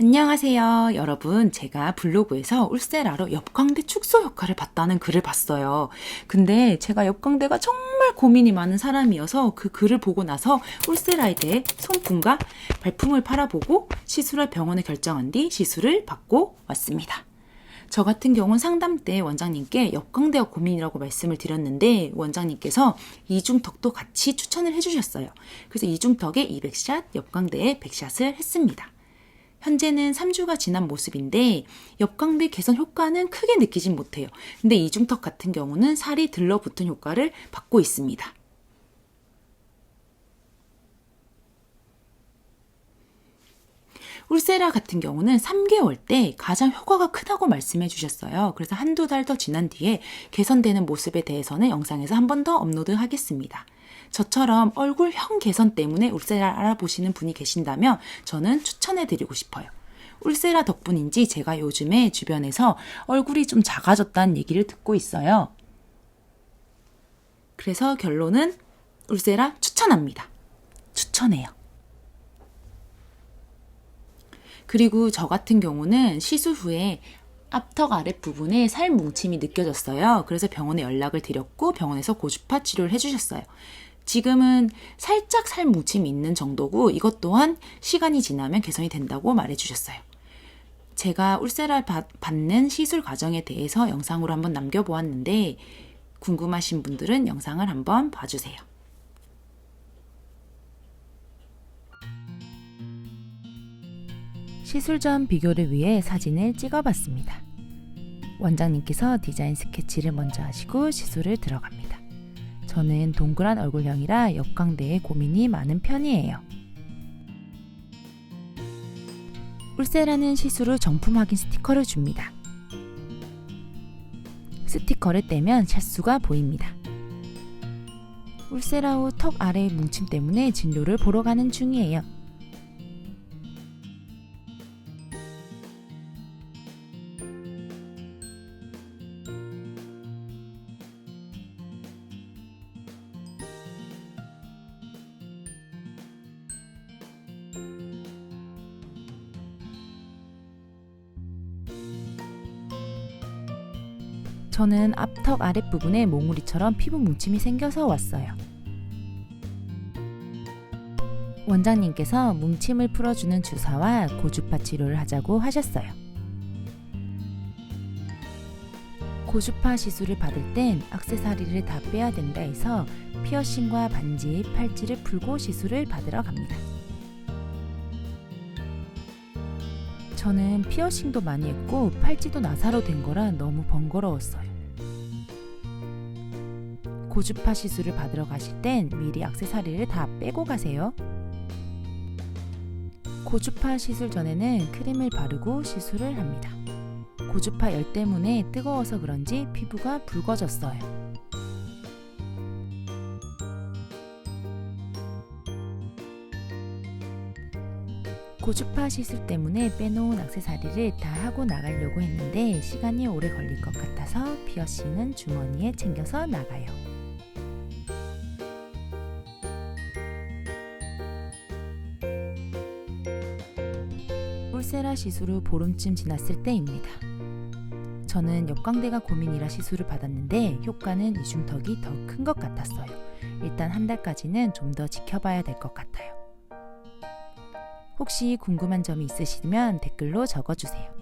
안녕하세요. 여러분, 제가 블로그에서 울세라로 옆광대 축소 효과를 봤다는 글을 봤어요. 근데 제가 옆광대가 정말 고민이 많은 사람이어서 그 글을 보고 나서 울세라에 대해 손품과 발품을 팔아보고 시술할 병원에 결정한 뒤 시술을 받고 왔습니다. 저 같은 경우는 상담 때 원장님께 옆광대가 고민이라고 말씀을 드렸는데 원장님께서 이중턱도 같이 추천을 해주셨어요. 그래서 이중턱에 200샷, 옆광대에 100샷을 했습니다. 현재는 3주가 지난 모습인데 옆광대 개선 효과는 크게 느끼진 못해요. 근데 이중턱 같은 경우는 살이 들러붙은 효과를 받고 있습니다. 울세라 같은 경우는 3개월 때 가장 효과가 크다고 말씀해 주셨어요. 그래서 한두 달 더 지난 뒤에 개선되는 모습에 대해서는 영상에서 한 번 더 업로드 하겠습니다. 저처럼 얼굴형 개선 때문에 울세라 알아보시는 분이 계신다면 저는 추천해 드리고 싶어요. 울세라 덕분인지 제가 요즘에 주변에서 얼굴이 좀 작아졌다는 얘기를 듣고 있어요. 그래서 결론은 울세라 추천합니다. 추천해요. 그리고 저 같은 경우는 시술 후에 앞턱 아랫부분에 살 뭉침이 느껴졌어요. 그래서 병원에 연락을 드렸고 병원에서 고주파 치료를 해주셨어요. 지금은 살짝 살 뭉침이 있는 정도고 이것 또한 시간이 지나면 개선이 된다고 말해주셨어요. 제가 울세라 받는 시술 과정에 대해서 영상으로 한번 남겨보았는데 궁금하신 분들은 영상을 한번 봐주세요. 시술 전 비교를 위해 사진을 찍어봤습니다. 원장님께서 디자인 스케치를 먼저 하시고 시술을 들어갑니다. 저는 동그란 얼굴형이라 옆광대에 고민이 많은 편이에요. 울세라는 시술 후 정품 확인 스티커를 줍니다. 스티커를 떼면 샷수가 보입니다. 울세라 후 턱 아래의 뭉침 때문에 진료를 보러 가는 중이에요. 저는 앞턱 아랫부분에 몽우리처럼 피부 뭉침이 생겨서 왔어요. 원장님께서 뭉침을 풀어주는 주사와 고주파 치료를 하자고 하셨어요. 고주파 시술을 받을 땐 악세사리를 다 빼야 된다 해서 피어싱과 반지, 팔찌를 풀고 시술을 받으러 갑니다. 저는 피어싱도 많이 했고 팔찌도 나사로 된 거라 너무 번거로웠어요. 고주파 시술을 받으러 가실 땐 미리 악세사리를 다 빼고 가세요. 고주파 시술 전에는 크림을 바르고 시술을 합니다. 고주파 열 때문에 뜨거워서 그런지 피부가 붉어졌어요. 고주파 시술 때문에 빼놓은 악세사리를 다 하고 나가려고 했는데 시간이 오래 걸릴 것 같아서 피어싱은 주머니에 챙겨서 나가요. 울세라 시술 후 보름쯤 지났을 때입니다. 저는 역광대가 고민이라 시술을 받았는데 효과는 이중턱이 더 큰 것 같았어요. 일단 한 달까지는 좀 더 지켜봐야 될 것 같아요. 혹시 궁금한 점이 있으시면 댓글로 적어주세요.